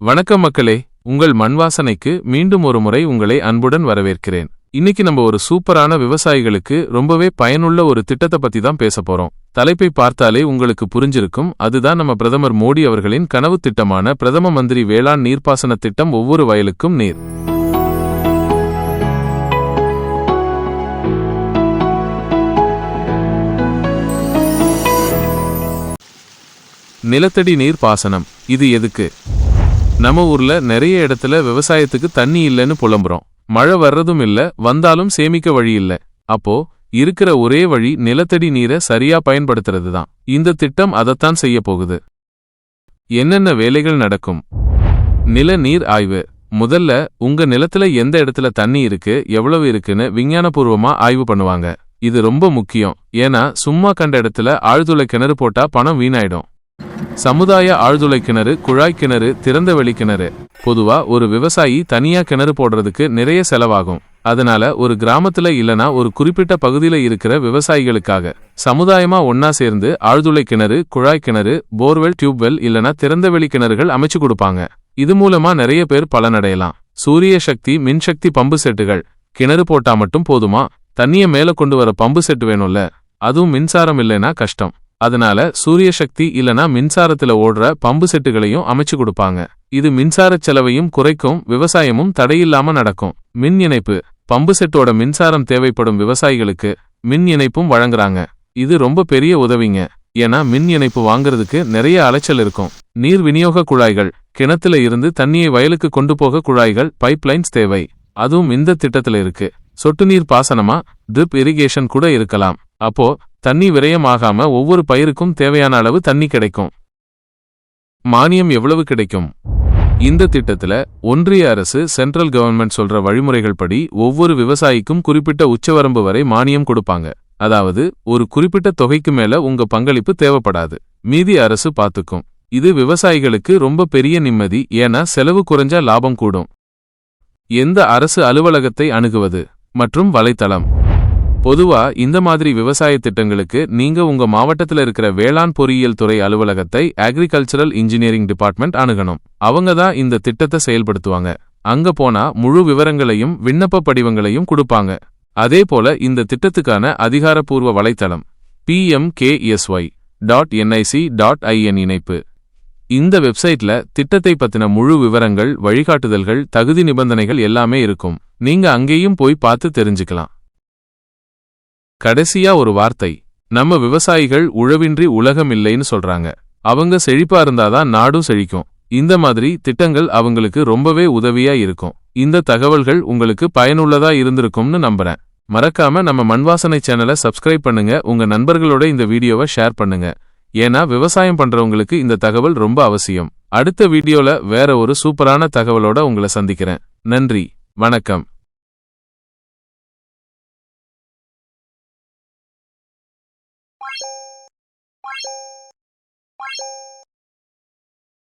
வணக்கம் மக்களே உங்கள் மண் வாசனைக்கு மீண்டும் ஒரு முறை உங்களை அன்புடன் வரவேற்கிறேன். இன்னைக்கு நம்ம ஒரு சூப்பரான விவசாயிகளுக்கு ரொம்பவே பயனுள்ள ஒரு திட்டத்தை பத்தி தான் பேச போறோம். தலைப்பை பார்த்தாலே உங்களுக்கு புரிஞ்சிருக்கும் அதுதான் நம்ம பிரதமர் மோடி அவர்களின் கனவு திட்டமான பிரதம மந்திரி வேளாண் நீர்ப்பாசன திட்டம் ஒவ்வொரு வயலுக்கும் நீர். நிலத்தடி நீர் பாசனம் இது எதுக்கு? நம்ம ஊர்ல நிறைய இடத்துல விவசாயத்துக்கு தண்ணி இல்லைன்னு புலம்புறோம். மழை வர்றதும் இல்ல வந்தாலும் சேமிக்க வழி இல்ல. அப்போ இருக்கிற ஒரே வழி நிலத்தடி நீரை சரியா பயன்படுத்துறது தான் இந்த திட்டம் அதைத்தான் செய்ய போகுது. என்னென்ன வேலைகள் நடக்கும்? நில நீர் ஆய்வு. முதல்ல உங்க நிலத்துல எந்த இடத்துல தண்ணி இருக்கு எவ்வளவு இருக்குன்னு விஞ்ஞானபூர்வமா ஆய்வு பண்ணுவாங்க. இது ரொம்ப முக்கியம். ஏன்னா சும்மா கண்ட இடத்துல ஆழ்துளை கிணறு போட்டா பணம் வீணாயிடும். சமுதாய ஆழ்துளை கிணறு குழாய் கிணறு திறந்த வெளி கிணறு. பொதுவா ஒரு விவசாயி தனியா கிணறு போடுறதுக்கு நிறைய செலவாகும். அதனால ஒரு கிராமத்துல இல்லனா ஒரு குறிப்பிட்ட பகுதியில இருக்கிற விவசாயிகளுக்காக சமுதாயமா ஒன்னா சேர்ந்து ஆழ்துளை கிணறு குழாய் கிணறு போர்வெல் டியூப்வெல் இல்லனா திறந்தவெளி கிணறுகள் அமைச்சு கொடுப்பாங்க. இது மூலமா நிறைய பேர் பலனடையலாம். சூரிய சக்தி மின்சக்தி பம்பு செட்டுகள். கிணறு போட்டா மட்டும் போதுமா? தண்ணிய மேல கொண்டு வர பம்பு செட்டு வேணும்ல. அதுவும் மின்சாரம் இல்லைனா கஷ்டம். அதனால சூரிய சக்தி இல்லனா மின்சாரத்துல ஓடுற பம்பு செட்டுகளையும் அமைச்சு கொடுப்பாங்க. இது மின்சார செலவையும் குறைக்கும் விவசாயமும் தடையில்லாம நடக்கும். மின் இணைப்பு. பம்பு செட்டோட மின்சாரம் தேவைப்படும் விவசாயிகளுக்கு மின் இணைப்பும் வழங்குறாங்க. இது ரொம்ப பெரிய உதவிங்க. ஏன்னா மின் இணைப்பு வாங்குறதுக்கு நிறைய அலைச்சல் இருக்கும். நீர் விநியோக குழாய்கள். கிணத்துல இருந்து தண்ணியை வயலுக்கு கொண்டு போக குழாய்கள் பைப்லைன்ஸ் தேவை. அதுவும் இந்த திட்டத்துல இருக்கு. சொட்டு நீர் பாசனமா? ட்ரிப் இரிகேஷன் கூட இருக்கலாம். அப்போ தண்ணி விரயமாகாம ஒவ்வொரு பயிருக்கும் தேவையான அளவு தண்ணி கிடைக்கும். மானியம் எவ்வளவு கிடைக்கும்? இந்த திட்டத்துல ஒன்றிய அரசு சென்ட்ரல் கவர்மெண்ட் சொல்ற வழிமுறைகள் படி ஒவ்வொரு விவசாயிக்கும் குறிப்பிட்ட உச்சவரம்பு வரை மானியம் கொடுப்பாங்க. அதாவது ஒரு குறிப்பிட்ட தொகைக்கு மேல உங்க பங்களிப்பு தேவைப்படாது. மீதி அரசு பாத்துக்கும். இது விவசாயிகளுக்கு ரொம்ப பெரிய நிம்மதி ஏன்னா செலவு குறைஞ்சா லாபம் கூடும். எந்த அரசு அலுவலகத்தை அணுகுவது? மற்றும் வலைத்தளம். பொதுவா இந்த மாதிரி விவசாய திட்டங்களுக்கு நீங்க உங்க மாவட்டத்துல இருக்கிற வேளாண் பொறியியல் துறை அலுவலகத்தை அக்ரிகல்ச்சரல் இன்ஜினியரிங் டிபார்ட்மெண்ட் அணுகணும். அவங்க தான் இந்த திட்டத்தை செயல்படுத்துவாங்க. அங்க போனா முழு விவரங்களையும் விண்ணப்ப படிவங்களையும் கொடுப்பாங்க. அதே போல இந்த திட்டத்துக்கான அதிகாரப்பூர்வ வலைத்தளம் PMKSY dot NIC dot IN இணைப்பு. இந்த வெப்சைட்ல திட்டத்தை பத்தின முழு விவரங்கள் வழிகாட்டுதல்கள் தகுதி நிபந்தனைகள் எல்லாமே இருக்கும். நீங்க அங்கேயும் போய் பார்த்து தெரிஞ்சுக்கலாம். கடைசியா ஒரு வார்த்தை. நம்ம விவசாயிகள் உழவின்றி உலகம் இல்லைன்னு சொல்றாங்க. அவங்க செழிப்பா இருந்தாதான் நாடும் செழிக்கும். இந்த மாதிரி திட்டங்கள் அவங்களுக்கு ரொம்பவே உதவியா இருக்கும். இந்த தகவல்கள் உங்களுக்கு பயனுள்ளதா இருந்திருக்கும்னு நம்புறேன். மறக்காம நம்ம மண்வாசனை சேனலை சப்ஸ்கிரைப் பண்ணுங்க. உங்க நண்பர்களோட இந்த வீடியோவை ஷேர் பண்ணுங்க. ஏன்னா விவசாயம் பண்றவங்களுக்கு இந்த தகவல் ரொம்ப அவசியம் அடுத்த வீடியோல வேற ஒரு சூப்பரான தகவலோட உங்களை சந்திக்கிறேன் நன்றி வணக்கம் Bye.